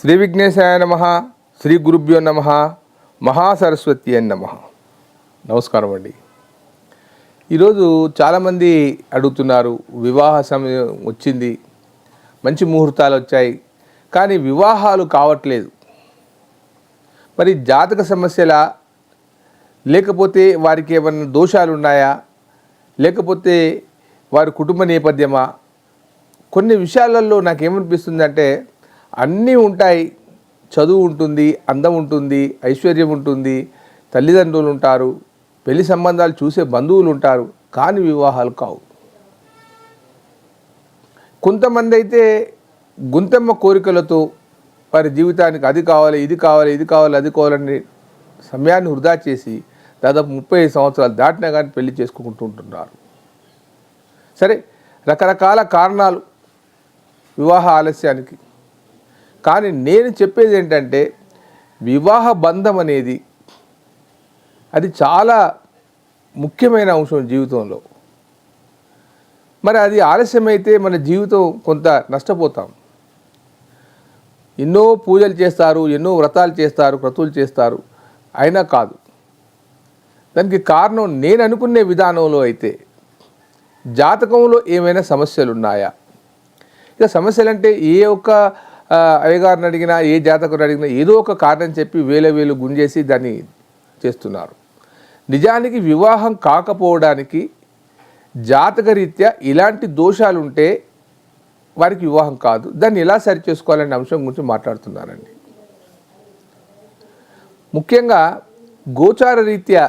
శ్రీ విఘ్నేశాయ నమ శ్రీ గురుభ్యో నమ మహాసరస్వతి అని నమ. నమస్కారం అండి. ఈరోజు చాలామంది అడుగుతున్నారు వివాహ సమయం వచ్చింది మంచి ముహూర్తాలు వచ్చాయి కానీ వివాహాలు కావట్లేదు. మరి జాతక సమస్యలా లేకపోతే వారికి ఏమైనా దోషాలు ఉన్నాయా? లేకపోతే వారి కుటుంబ నేపథ్యమా? కొన్ని విషయాలలో నాకేమనిపిస్తుంది అంటే అన్నీ ఉంటాయి. చదువు ఉంటుంది అందం ఉంటుంది ఐశ్వర్యం ఉంటుంది తల్లిదండ్రులు ఉంటారు పెళ్ళి సంబంధాలు చూసే బంధువులు ఉంటారు కానీ వివాహాలు కావు. కొంతమంది అయితే గుంతమ్మ కోరికలతో వారి జీవితానికి అది కావాలి ఇది కావాలి ఇది కావాలి అది కావాలని సమయాన్ని వృధా చేసి దాదాపు ముప్పై ఐదు సంవత్సరాలు దాటినా కానీ పెళ్ళి చేసుకుంటూ ఉంటున్నారు. సరే రకరకాల కారణాలు వివాహ ఆలస్యానికి కానీ నేను చెప్పేది ఏంటంటే వివాహ బంధం అనేది అది చాలా ముఖ్యమైన అంశం జీవితంలో. మరి అది ఆలస్యమైతే మన జీవితం కొంత నష్టపోతాం. ఎన్నో పూజలు చేస్తారు ఎన్నో వ్రతాలు చేస్తారు క్రతువులు చేస్తారు అయినా కాదు. దానికి కారణం నేను అనుకునే విధానంలో అయితే జాతకంలో ఏమైనా సమస్యలు ఉన్నాయా ఇక సమస్యలు అంటే ఏ ఒక్క అయ్యగారిని అడిగినా ఏ జాతకుని అడిగినా ఏదో ఒక కారణం చెప్పి వేల వేలు గుంజేసి దాన్ని చేస్తున్నారు. నిజానికి వివాహం కాకపోవడానికి జాతకరీత్యా ఇలాంటి దోషాలు ఉంటే వారికి వివాహం కాదు. దాన్ని ఎలా సరి చేసుకోవాలనే అంశం గురించి మాట్లాడుతున్నారండి. ముఖ్యంగా గోచార రీత్యా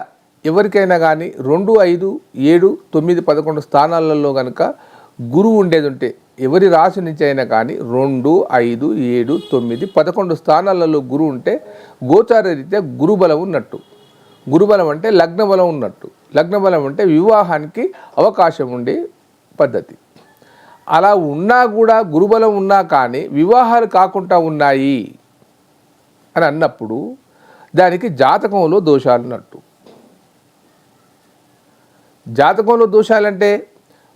ఎవరికైనా కానీ రెండు ఐదు ఏడు తొమ్మిది పదకొండు స్థానాలలో కనుక గురువు ఉండేది ఉంటే ఎవరి రాశి నుంచి అయినా కానీ రెండు ఐదు ఏడు తొమ్మిది పదకొండు స్థానాలలో గురువు ఉంటే గోచార రీత్యా గురుబలం ఉన్నట్టు. గురుబలం అంటే లగ్న బలం ఉన్నట్టు. లగ్న బలం అంటే వివాహానికి అవకాశం ఉండే పద్ధతి. అలా ఉన్నా కూడా గురుబలం ఉన్నా కానీ వివాహాలు కాకుండా ఉన్నాయి అని అన్నప్పుడు దానికి జాతకంలో దోషాలు ఉన్నట్టు. జాతకంలో దోషాలంటే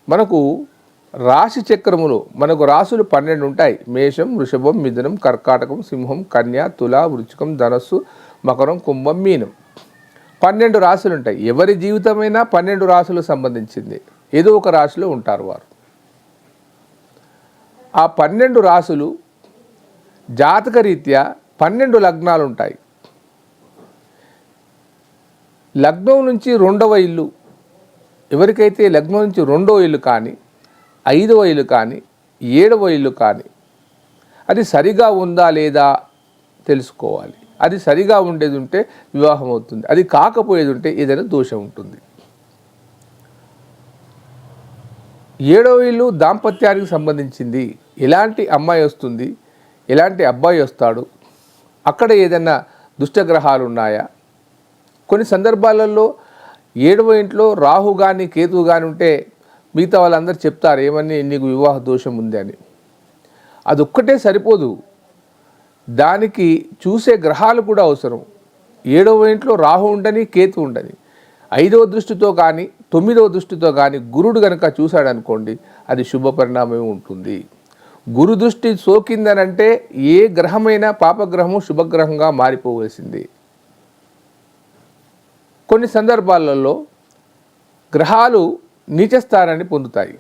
మనకు రాశి చక్రములో మనకు రాసులు పన్నెండు ఉంటాయి. మేషం వృషభం మిథునం కర్కాటకం సింహం కన్య తుల వృచ్చికం ధనస్సు మకరం కుంభం మీనం. పన్నెండు రాశులు ఉంటాయి. ఎవరి జీవితమైనా పన్నెండు రాశులకు సంబంధించింది. ఏదో ఒక రాశిలో ఉంటారు వారు. ఆ పన్నెండు రాసులు జాతక రీత్యా పన్నెండు లగ్నాలు ఉంటాయి. లగ్నం నుంచి రెండవ ఇల్లు ఎవరికైతే లగ్నం నుంచి రెండవ ఇల్లు కానీ ఐదవ ఇల్లు కానీ ఏడవ ఇల్లు కానీ అది సరిగా ఉందా లేదా తెలుసుకోవాలి. అది సరిగా ఉండేది ఉంటే వివాహం అవుతుంది. అది కాకపోయేది ఉంటే ఏదైనా దోషం ఉంటుంది. ఏడవ ఇల్లు దాంపత్యానికి సంబంధించింది. ఎలాంటి అమ్మాయి వస్తుంది? ఎలాంటి అబ్బాయి వస్తాడు? అక్కడ ఏదైనా దుష్టగ్రహాలు ఉన్నాయా? కొన్ని సందర్భాలలో ఏడవ ఇంట్లో రాహు కానీ కేతువు కానీ ఉంటే మిగతా వాళ్ళందరూ చెప్తారు ఏమని నీకు వివాహ దోషం ఉంది అని. అదొక్కటే సరిపోదు. దానికి చూసే గ్రహాలు కూడా అవసరం. ఏడవ ఇంట్లో రాహు ఉండని కేతు ఉండని. ఐదవ దృష్టితో కానీ తొమ్మిదవ దృష్టితో కానీ గురుడు కనుక చూశాడనుకోండి అది శుభ పరిణామం ఉంటుంది. గురు దృష్టి సోకిందనంటే ఏ గ్రహమైనా పాపగ్రహము శుభగ్రహంగా మారిపోవలసింది. కొన్ని సందర్భాలలో గ్రహాలు నీచస్థానాన్ని పొందుతాయి.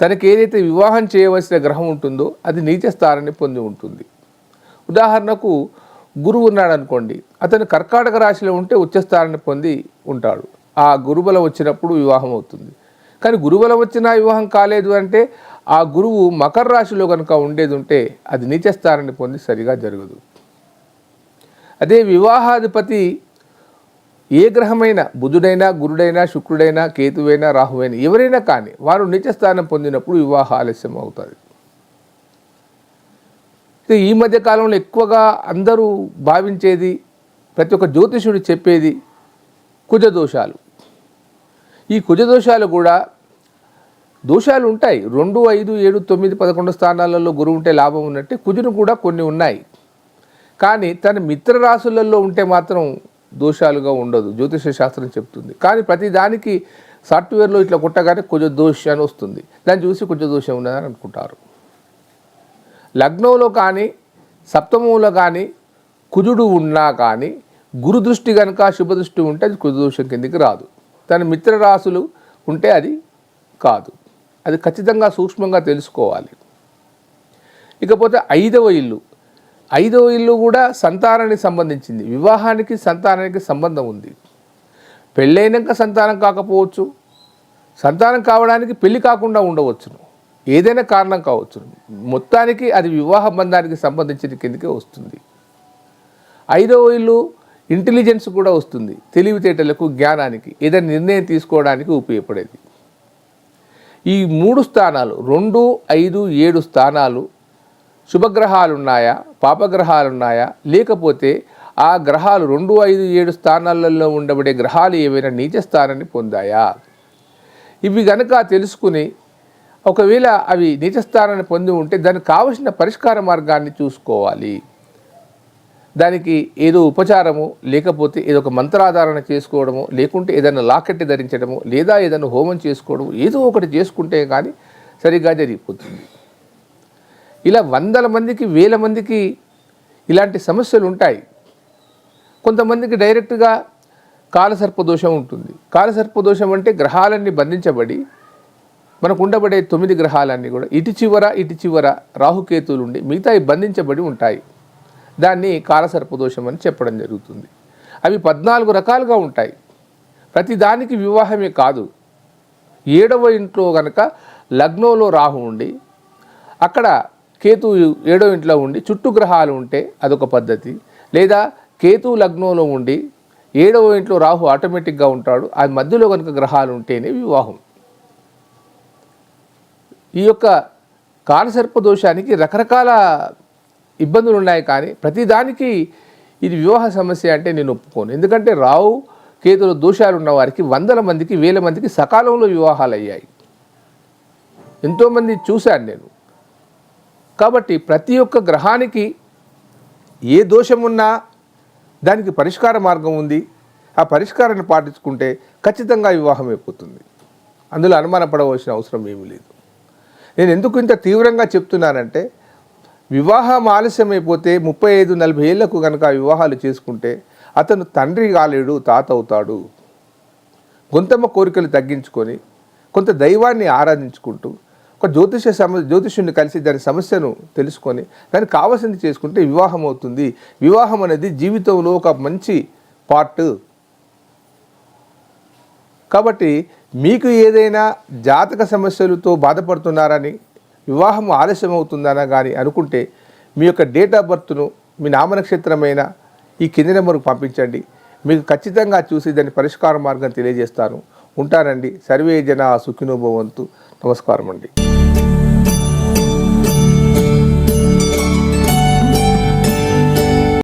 తనకి ఏదైతే వివాహం చేయవలసిన గ్రహం ఉంటుందో అది నీచస్థానాన్ని పొంది ఉంటుంది. ఉదాహరణకు గురువు ఉన్నాడు అనుకోండి అతను కర్కాటక రాశిలో ఉంటే ఉచ్చస్థానాన్ని పొంది ఉంటాడు. ఆ గురుబలం వచ్చినప్పుడు వివాహం అవుతుంది. కానీ గురుబలం వచ్చినా వివాహం కాలేదు అంటే ఆ గురువు మకర రాశిలో కనుక ఉండేది ఉంటే అది నీచస్థానాన్ని పొంది సరిగా జరగదు. అదే వివాహాధిపతి ఏ గ్రహమైన బుధుడైనా గురుడైనా శుక్రుడైనా కేతువైనా రాహువైనా ఎవరైనా కానీ వారు నిత్యస్థానం పొందినప్పుడు వివాహ ఆలస్యం అవుతుంది. ఈ మధ్య కాలంలో ఎక్కువగా అందరూ భావించేది ప్రతి ఒక్క జ్యోతిషుడు చెప్పేది కుజదోషాలు ఈ కుజదోషాలు కూడా దోషాలు ఉంటాయి. రెండు ఐదు ఏడు తొమ్మిది పదకొండు స్థానాలలో గురువు ఉంటే లాభం ఉన్నట్టే కుజును కూడా కొన్ని ఉన్నాయి. కానీ తన మిత్ర రాశులలో ఉంటే మాత్రం దోషాలుగా ఉండదు. జ్యోతిష శాస్త్రం చెప్తుంది. కానీ ప్రతి దానికి సాఫ్ట్వేర్లో ఇట్లా కొట్టగానే కొంచెం దోషం అని వస్తుంది. దాన్ని చూసి కొంచెం దోషం ఉన్నదని అనుకుంటారు. లగ్నంలో కానీ సప్తమంలో కానీ కుజుడు ఉన్నా కానీ గురుదృష్టి కనుక శుభదృష్టి ఉంటే అది కుజదోషం కిందికి రాదు. తన మిత్రరాశులు ఉంటే అది కాదు. అది ఖచ్చితంగా సూక్ష్మంగా తెలుసుకోవాలి. ఇకపోతే ఐదవ ఇల్లు. ఐదవ ఇల్లు కూడా సంతానానికి సంబంధించింది. వివాహానికి సంతానానికి సంబంధం ఉంది. పెళ్ళైనాక సంతానం కాకపోవచ్చు. సంతానం కావడానికి పెళ్ళి కాకుండా ఉండవచ్చును. ఏదైనా కారణం కావచ్చును మొత్తానికి అది వివాహ బంధానికి సంబంధించిన కిందకే వస్తుంది. ఐదవ ఇల్లు ఇంటెలిజెన్స్ కూడా వస్తుంది. తెలివితేటలకు జ్ఞానానికి ఏదైనా నిర్ణయం తీసుకోవడానికి ఉపయోగపడేది. ఈ మూడు స్థానాలు రెండు ఐదు ఏడు స్థానాలు శుభగ్రహాలు ఉన్నాయా పాపగ్రహాలు ఉన్నాయా లేకపోతే ఆ గ్రహాలు రెండు ఐదు ఏడు స్థానాలలో ఉండబడే గ్రహాలు ఏవైనా నీచ స్థానాన్ని పొందాయా? ఇవి గనక తెలుసుకుని ఒకవేళ అవి నీచ స్థానాన్ని పొంది ఉంటే దానికి కావలసిన పరిష్కార మార్గాన్ని చూసుకోవాలి. దానికి ఏదో ఉపచారము లేకపోతే ఏదో ఒక మంత్రాధారణ చేసుకోవడము లేకుంటే ఏదైనా లాకెట్ ధరించడము లేదా ఏదైనా హోమం చేసుకోవడము ఏదో ఒకటి చేసుకుంటే కానీ సరిగ్గా జరిగిపోతుంది. ఇలా వందల మందికి వేల మందికి ఇలాంటి సమస్యలు ఉంటాయి. కొంతమందికి డైరెక్ట్గా కాలసర్పదోషం ఉంటుంది. కాలసర్పదోషం అంటే గ్రహాలన్నీ బంధించబడి మనకు ఉండబడే తొమ్మిది గ్రహాలన్నీ కూడా ఇటు చివర ఇటు చివర రాహుకేతువులు ఉండి మిగతా బంధించబడి ఉంటాయి. దాన్ని కాలసర్పదోషం అని చెప్పడం జరుగుతుంది. అవి పద్నాలుగు రకాలుగా ఉంటాయి. ప్రతి దానికి వివాహమే కాదు. ఏడవ ఇంట్లో కనుక లగ్నంలో రాహు ఉండి అక్కడ కేతు ఏడో ఇంట్లో ఉండి చుట్టూ గ్రహాలు ఉంటే అదొక పద్ధతి. లేదా కేతు లగ్నంలో ఉండి ఏడవ ఇంట్లో రాహు ఆటోమేటిక్గా ఉంటాడు ఆ మధ్యలో కనుక గ్రహాలు ఉంటేనే వివాహం. ఈ యొక్క కాలసర్ప దోషానికి రకరకాల ఇబ్బందులు ఉన్నాయి కానీ ప్రతిదానికి ఇది వివాహ సమస్య అంటే నేను ఒప్పుకోను. ఎందుకంటే రావు కేతులు దోషాలు ఉన్న వారికి వందల మందికి వేల మందికి సకాలంలో వివాహాలు అయ్యాయి. ఎంతోమంది చూశాను నేను. కాబట్టి ప్రతి ఒక్క గ్రహానికి ఏ దోషం ఉన్నా దానికి పరిష్కార మార్గం ఉంది. ఆ పరిష్కారాన్ని పాటించుకుంటే ఖచ్చితంగా వివాహం అయిపోతుంది. అందులో అనుమానపడవలసిన అవసరం ఏమీ లేదు. నేను ఎందుకు ఇంత తీవ్రంగా చెప్తున్నానంటే వివాహం ఆలస్యమైపోతే ముప్పై ఐదు నలభై ఏళ్ళకు కనుక వివాహాలు చేసుకుంటే అతను తండ్రి కాలేడు తాత అవుతాడు. గొంతమ్మ కోరికలు తగ్గించుకొని కొంత దైవాన్ని ఆరాధించుకుంటూ ఒక జ్యోతిష సమ జ్యోతిషుని కలిసి దాని సమస్యను తెలుసుకొని దానికి కావాల్సింది చేసుకుంటే వివాహం అవుతుంది. వివాహం అనేది జీవితంలో ఒక మంచి పార్ట్ కాబట్టి మీకు ఏదైనా జాతక సమస్యలతో బాధపడుతున్నారని వివాహం ఆలస్యం అవుతుందనా కానీ అనుకుంటే మీ యొక్క డేట్ ఆఫ్ బర్త్ను మీ నామనక్షత్రమైన ఈ కింది నెంబర్కు పంపించండి. మీకు ఖచ్చితంగా చూసి దాని పరిష్కార మార్గం తెలియజేస్తాను. ఉంటానండి సర్వే జన సుఖినోభవంతు నమస్కారం అండి